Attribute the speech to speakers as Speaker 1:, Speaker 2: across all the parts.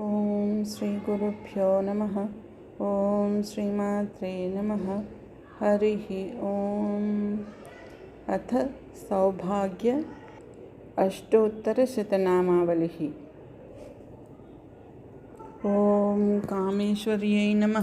Speaker 1: ఓం శ్రీ గురుభ్యో నమ. ఓం శ్రీమాత్రే నమ. హరి ఓం. అథ సౌభాగ్య అష్టోత్తరశతనామావళి. ఓం కామేశ్వర్యై నమ.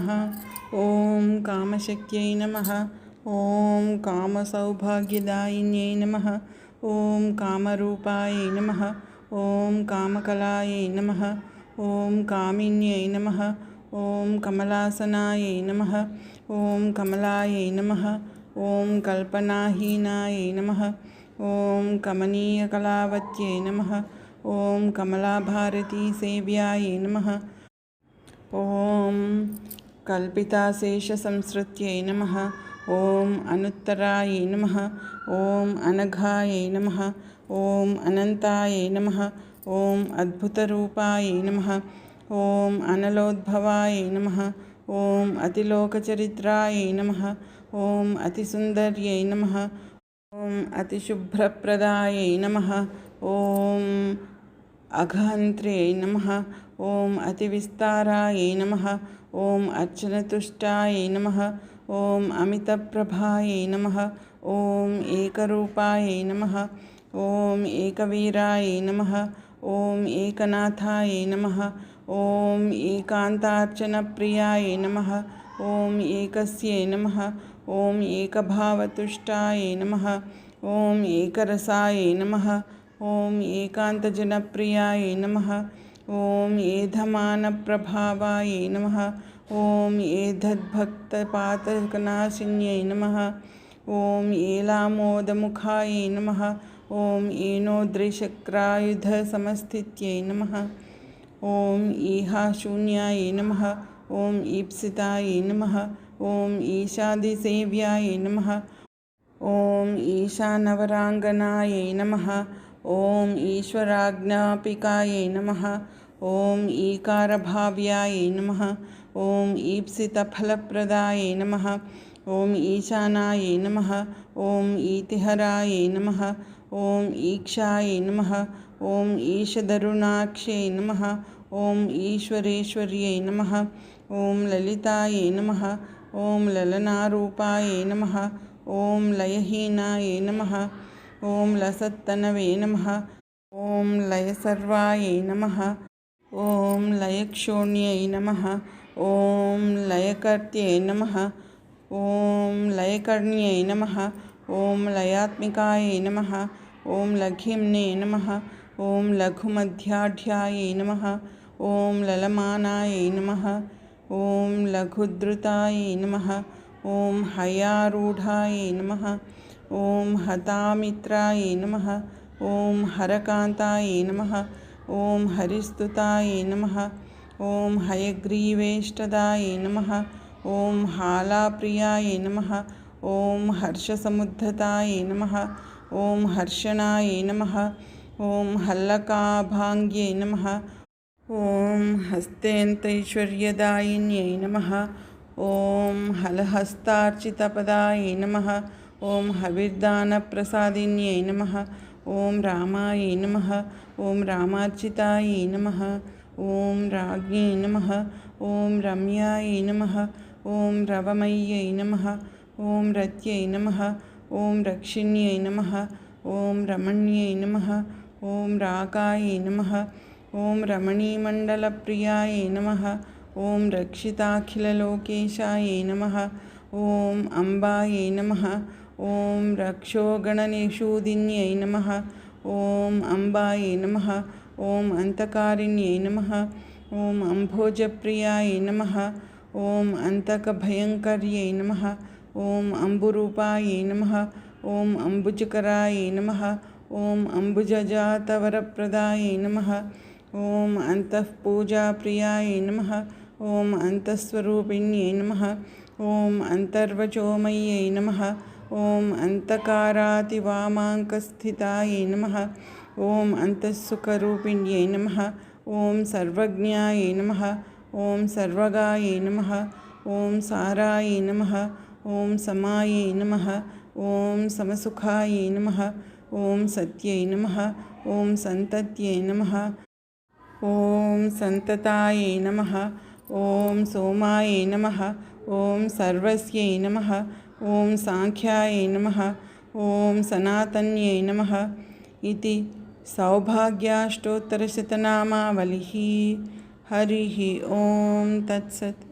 Speaker 1: ఓం కామశక్త్యై నమ. ఓం కామసౌభాగ్యదాయిన్యై నమ. ఓం కామరూపాయ నమ. ఓం కామకళాయ నమ. ఓం కామిన్యై నమ. ఓం కమలాసనాయై నమ. ఓం కమలాయై నమ. ఓం కల్పనాహీనాయై నమ. ఓం కమనీయకళావత్యై నమ. ఓం కమలాభారతీసేవ్యాయై నమ. ఓం కల్పితాశేషసంసృత్యై నమ. ఓం అనుత్తరాయ నమ. ఓం అనఘాయ నమ. ఓం అనంతాయ నమ. ओम ॐ अद्भुतरूपायै नमः ॐ अनलोद्भवायै नमः ॐ नम नमः ॐ नम नमः ॐ अतिशुभ्रप्रदायै नमः ॐ अघान्त्र्यै नमः ॐ अतिविस्तारायै नमः ॐ नम नमः अमित प्रभाय नमः ओम एकरूपायै नमः ओम एकवीराय नमः ओम एकनाथाय नमः। ॐ एकान्तार्चनप्रियाय नमः। ओम एकस्यै नमः। ओम एकभावतुष्टाय नमः। ओम एकरसाय नमः। ॐ एकान्तजनप्रियाय नमः। ॐ एधमानप्रभावाय नमः। ॐ एधद्भक्तपातकनाशिन्यै नमः। एलामोद मुखाय नमः। ॐ ईणोद्रिशक्रायुधसमस्थित्यै नमः। ॐ ईहाशून्याय नमः। ॐ ईप्सिताय नम। ॐ ईशादिसेव्याय ओम ॐ नम। ओम ॐ नम। ओम ईकार ईकारभाव्याय नम। ओम ईप्सितफलप्रदाय नम। ओम ईशानाय नम। ओम ईतिहराय नम। ఓం ఈక్షాయ నమ ఓం ఈశధరుణాక్షై నమ ఓం ఈశ్వరేశ్వర్యై నమ ఓం లలితాయ నమ ఓం లలనారూపాయ నమ ఓం లయహీనాయ నమ ఓం లసత్తనవే నమ ఓం లయసర్వాయ నమ ఓం లయక్షోణ్యై నమ ఓం లయకర్త్యై నమ ఓం లయకర్ణ్యై నమ ॐ लयात्मिकायै नमः ॐ लघिम्ने नम ओं लघुमध्याढ़ नम ओं ललमानायै नम ओं लघुद्रुतायै नम ओं हयारूढायै नम ओं हतामित्रायै नम ओं हरकांताय नम ओं हरिस्तुतायै नम ओं हयग्रीवेष्टदायै नम ओं हालाप्रियायै नम ఓం హర్షసముద్ధతాయ నమ ఓం హర్షణాయ నమ ఓం హల్లకాభాంగ్యై నమ ఓం హస్తేంతైశ్వర్యదాయిన్యై నమ ఓం హలహస్తార్చితపదాయ నమ ఓం హవిర్దానప్రసాదిన్యై నమ ఓం రామాయ నమ ఓం రామార్చితాయ నమ ఓం రాజ్ఞై నమ ఓం రమ్యాయ నమ ఓం రవమయ్యై నమ ॐ रत्यै नमः ॐ रक्षिण्यै नमः ॐ रमण्यै नमः ॐ रागायै नमः ॐ रमणीमण्डलप्रियायै नमः ॐ रक्षिताखिललोकेशायै नमः ॐ अम्बायै नमः ॐ रक्षोगणनेषूदिन्यै नमः ॐ अम्बायै नमः ॐ अन्तकारिण्यै नमः ॐ अम्भोजप्रियायै नमः ॐ अन्तकभयङ्कर्यै नमः ॐ अम्बुरूपायै नमः ॐ अम्बुजकरायै नमः ॐ अम्बुजजातवरप्रदायै नमः ॐ अन्तःपूजाप्रियायै नम ॐ अन्तःस्वरूपिण्यै नम ॐ अन्तर्वचोमय्यै नम ॐ अन्तकारातिवामाङ्कस्थितायै नम ॐ अन्तःसुखरूपिण्यै नम ॐ सर्वज्ञायै नम ॐ सर्वगायै नम ॐ सारायै नमः ఓం సమాయే నమ. ఓం సమసుఖాయే నమ. ఓం సత్యై నమ. ఓం సంతత్యై నమ. ఓం సంతతాయ నమ. ఓం సోమాయ నమ. ఓం సర్వస్యై నమ. ఓం సాంఖ్యాయ నమ. ఓం సనాతన్యై నమ. ఇది సౌభాగ్యాష్టోత్తరశతనామావళి. హరి. ఓం తత్సత్.